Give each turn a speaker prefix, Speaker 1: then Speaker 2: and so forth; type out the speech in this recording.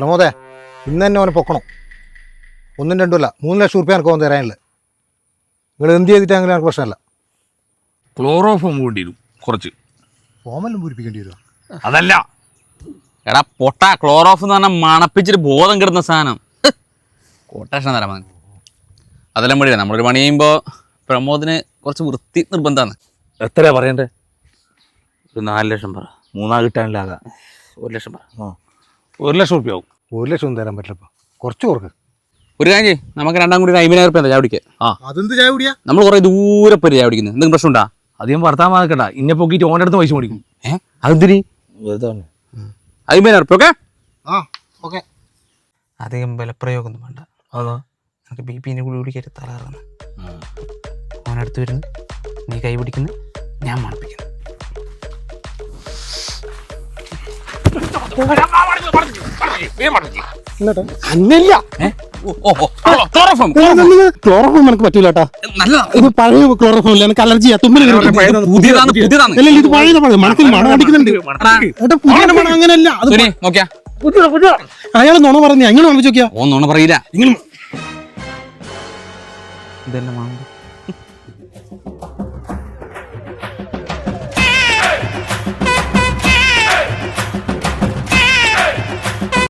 Speaker 1: പ്രമോദേ ഇന്ന് തന്നെ അവനെ പൊക്കണം. ഒന്നും രണ്ടുമല്ല മൂന്ന് ലക്ഷം റുപ്യ എനിക്ക് അവൻ തരാനില്ല. നിങ്ങൾ എന്ത് ചെയ്തിട്ടാണെങ്കിലും എനിക്ക് പ്രശ്നമല്ല.
Speaker 2: ക്ലോറോഫോം വേണ്ടി വരും കുറച്ച്.
Speaker 1: ഫോമെല്ലാം പൂരിപ്പിക്കേണ്ടി വരുമോ?
Speaker 2: അതല്ല.
Speaker 3: എടാ പൊട്ട ക്ലോറോഫ് എന്ന് പറഞ്ഞാൽ മണപ്പിച്ചിട്ട് ബോധം കിടന്ന സാധനം. കോട്ടേഷൻ തരാം മകൻ അതെല്ലാം വേണ്ടി നമ്മളൊരു പണി ചെയ്യുമ്പോൾ പ്രമോദിന് കുറച്ച് വൃത്തി നിർബന്ധമാണ്.
Speaker 2: എത്രയാ പറയണ്ടേ? ഒരു നാല് ലക്ഷം പറ. മൂന്നാ കിട്ടാനില്ലാതെ. ഒരു ലക്ഷം പറ.
Speaker 1: ആ.
Speaker 2: ഒരു ലക്ഷം റുപ്യ ആവും.
Speaker 1: ഒരു ലക്ഷം ഒന്നും തരാൻ പറ്റില്ല കുറച്ച് കുറക്ക്.
Speaker 3: ഒരു കാര്യം നമുക്ക് രണ്ടാം കൂടി അമ്പതിനായിരം റുപ്യ ചായ കുടിക്കുക
Speaker 2: ആ.
Speaker 1: അതെന്ത് ചായ കുടിയാ?
Speaker 3: നമ്മൾ കുറേ ദൂരെ പോയി ചായ കുടിക്കുന്നത് എന്തെങ്കിലും പ്രശ്നമുണ്ടാ?
Speaker 2: അധികം വർത്താൻ മാക്കണ്ട ഇന്നെ പൊക്കിയിട്ട് ഓന്റെ അടുത്ത് പൈസ മേടിക്കും.
Speaker 3: ഏഹ്
Speaker 2: പറഞ്ഞു.
Speaker 3: അമ്പതിനായിരം റുപ്യ ഓക്കെ?
Speaker 1: ആ ഓക്കെ.
Speaker 3: അധികം ബലപ്രയോഗമൊന്നും വേണ്ട.
Speaker 2: അതോ?
Speaker 3: നമുക്ക് ബി പിന്റെ കൂടി കുടിക്കരുത് തളർന്ന് ഓനടുത്ത് വരുന്നു. നീ കൈ പിടിക്കുന്നു. ഞാൻ മണപ്പിക്കുന്നു.
Speaker 1: അന്നല്ല. ക്ലോറോഫോം. എനിക്ക്
Speaker 3: നല്ലതാ.
Speaker 1: ഇത് പഴയ ക്ലോറോഫോം ഇല്ല എനിക്ക് അലർജിയാ.
Speaker 3: പുതിയതാണ്
Speaker 1: അല്ല ഇത് പഴയ പഴയ മണത്തിൽ മണം അടിക്കുന്നുണ്ട്. ഏട്ടാ പുതിയ മണം അങ്ങനല്ല അത്
Speaker 3: സുനി നോക്കിയാ.
Speaker 1: അയാൾ നുണ പറഞ്ഞു അങ്ങനെ മണപ്പിച്ച് നോക്കിയാ
Speaker 3: നുണ പറയില്ല. ഇതെല്ലാം